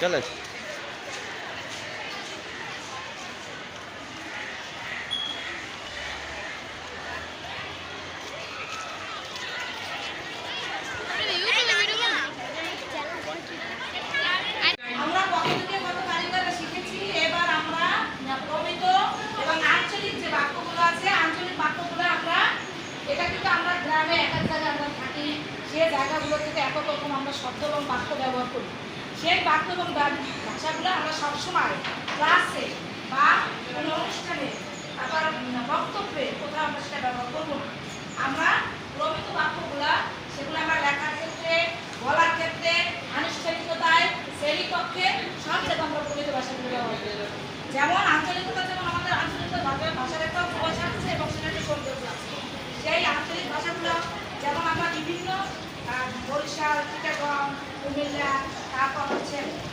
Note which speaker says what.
Speaker 1: চলে।
Speaker 2: গ্রামে জায়গায় আমরা থাকি, সে জায়গাগুলো থেকে এক রকম আমরা শব্দ এবং বাক্য ব্যবহার করি। সেই বাক্য এবং ভাষাগুলো আমরা সবসময় ক্লাসে বা কোনো অনুষ্ঠানে আবার বক্তব্যে কোথাও আমরা সেটা ব্যবহার করব না। আমরা প্রমিত বাক্যগুলা, সেগুলো আমরা লেখার ক্ষেত্রে, বলার ক্ষেত্রে, আনুষ্ঠানিকতায় শ্রেণীকক্ষে সব জায়গায় আমরা প্রমিত ভাষাগুলো ব্যবহার করি। যেমন আঞ্চলিকতা, যেমন আমাদের আঞ্চলিক ভাষা- ভাষার একটা উপভাষা সেই আঞ্চলিক ভাষাগুলো, যেমন আমরা বিভিন্ন বরিশাল, চিটাগং, কুমিল্লা આ પણ છે